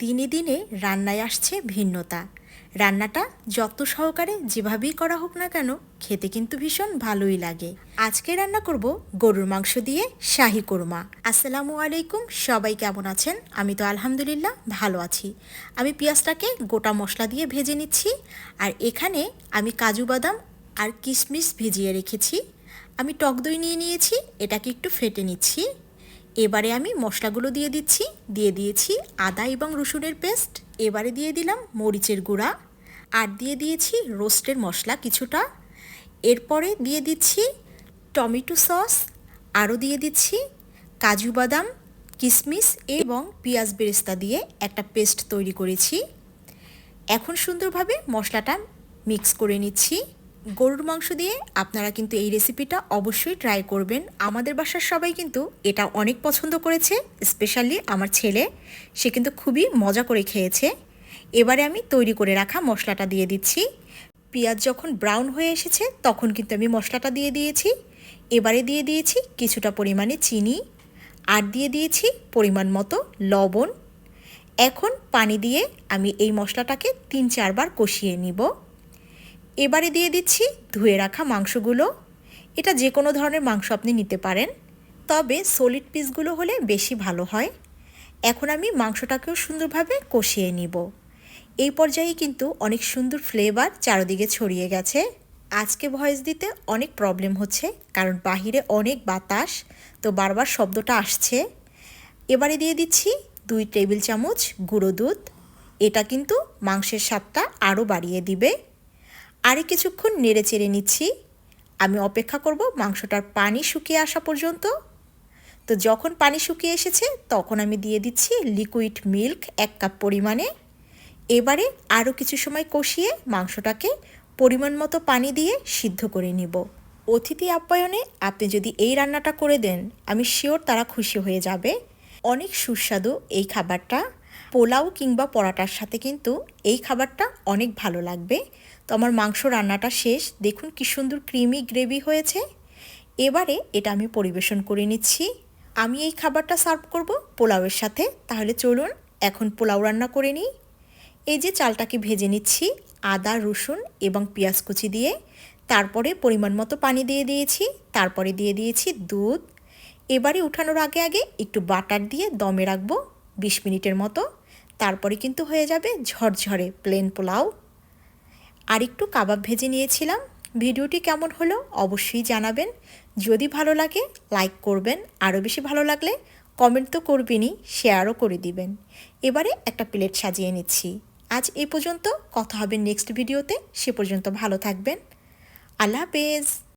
দিনে দিনে রান্নায় আসছে ভিন্নতা। রান্নাটা যত্ন সহকারে যেভাবেই করা হোক না কেন, খেতে কিন্তু ভীষণ ভালোই লাগে। আজকে রান্না করব গরুর মাংস দিয়ে শাহি কোরমা। আসসালামু আলাইকুম, সবাই কেমন আছেন? আমি তো আলহামদুলিল্লাহ ভালো আছি। আমি পেঁয়াজটাকে গোটা মশলা দিয়ে ভেজে নিচ্ছি, আর এখানে আমি কাজু বাদাম আর কিশমিশ ভিজিয়ে রেখেছি। আমি টক দই নিয়ে নিয়েছি, এটাকে একটু ফেটে নিচ্ছি। এবারে আমি মশলাগুলো দিয়ে দিচ্ছি। দিয়ে দিয়েছি আদা এবং রসুনের পেস্ট। এবারে দিয়ে দিলাম মরিচের গুঁড়া। আর দিয়ে দিয়েছি রোস্টের মশলা কিছুটা। এরপরে দিয়ে দিচ্ছি টমেটো সস। আরও দিয়ে দিচ্ছি কাজু বাদাম, কিশমিশ এবং পেঁয়াজ বেরেস্তা দিয়ে একটা পেস্ট তৈরি করেছি। এখন সুন্দরভাবে মশলাটা মিক্স করে নিচ্ছি। গরুর মাংস দিয়ে আপনারা কিন্তু এই রেসিপিটা অবশ্যই ট্রাই করবেন। আমাদের বাসার সবাই কিন্তু এটা অনেক পছন্দ করেছে স্পেশালি আমার ছেলে। সে কিন্তু খুবই মজা করে খেয়েছে। এবারে আমি তৈরি করে রাখা মশলাটা দিয়ে দিচ্ছি। পেঁয়াজ যখন ব্রাউন হয়ে এসেছে, তখন কিন্তু আমি মশলাটা দিয়ে দিয়েছি। এবারে দিয়ে দিয়েছি কিছুটা পরিমাণে চিনি আর দিয়ে দিয়েছি পরিমাণ মতো লবণ। এখন পানি দিয়ে আমি এই মশলাটাকে তিন চারবার কষিয়ে নিব। এবারে দিয়ে দিচ্ছি ধুয়ে রাখা মাংসগুলো। এটা যে কোনো ধরনের মাংস আপনি নিতে পারেন, তবে সলিড পিসগুলো হলে বেশি ভালো হয়। এখন আমি মাংসটাকেও সুন্দরভাবে কষিয়ে নিব। এই পর্যায়ে কিন্তু অনেক সুন্দর ফ্লেভার চারদিকে ছড়িয়ে গেছে। আজকে ভয়েস দিতে অনেক প্রবলেম হচ্ছে, কারণ বাহিরে অনেক বাতাস, তো বারবার শব্দটা আসছে। এবারে দিয়ে দিচ্ছি দুই টেবিল চামচ গুঁড়ো দুধ। এটা কিন্তু মাংসের স্বাদটা আরও বাড়িয়ে দিবে। আরে কিছুক্ষণ নেড়ে চেড়ে নিচ্ছি। আমি অপেক্ষা করব মাংসটার পানি শুকিয়ে আসা পর্যন্ত। তো যখন পানি শুকিয়ে এসেছে, তখন আমি দিয়ে দিচ্ছি লিকুইড মিল্ক এক কাপ পরিমাণে। এবারে আরও কিছু সময় কষিয়ে মাংসটাকে পরিমাণ মতো পানি দিয়ে সিদ্ধ করে নিব। অতিথি আপ্যায়নে আপনি যদি এই রান্নাটা করে দেন, আমি শিওর তারা খুশি হয়ে যাবে। অনেক সুস্বাদু এই খাবারটা। পোলাও কিংবা পরাটার সাথে কিন্তু এই খাবারটা অনেক ভালো লাগবে। তো আমার মাংস রান্নাটা শেষ। দেখুন কি সুন্দর ক্রিমি গ্রেভি হয়েছে। এবারে এটা আমি পরিবেশন করে নিচ্ছি। আমি এই খাবারটা সার্ভ করব পোলাওয়ের সাথে। তাহলে চলুন, এখন পোলাও রান্না করে নিই। এই যে চালটাকে ভেজে নিচ্ছি, আদা, রসুন এবং পেঁয়াজ কুচি দিয়ে। তারপরে পরিমাণ মতো পানি দিয়ে দিয়েছি। তারপরে দিয়ে দিয়েছি দুধ। এবারে উঠানোর আগে আগে একটু বাটার দিয়ে দমে রাখব। বিশ মিনিটের মতো। তারপরে কিন্তু হয়ে যাবে ঝরঝরে প্লেন পোলাও। আর একটু কাবাব ভেজে নিয়েছিলাম। ভিডিওটি কেমন হলো অবশ্যই জানাবেন। যদি ভালো লাগে লাইক করবেন। আরও বেশি ভালো লাগলে কমেন্ট তো করবেনই শেয়ারও করে দিবেন। এবারে একটা প্লেট সাজিয়ে নিচ্ছি। আজ এ পর্যন্ত, কথা হবে নেক্সট ভিডিওতে সে পর্যন্ত ভালো থাকবেন। আল্লাহ হাফেজ।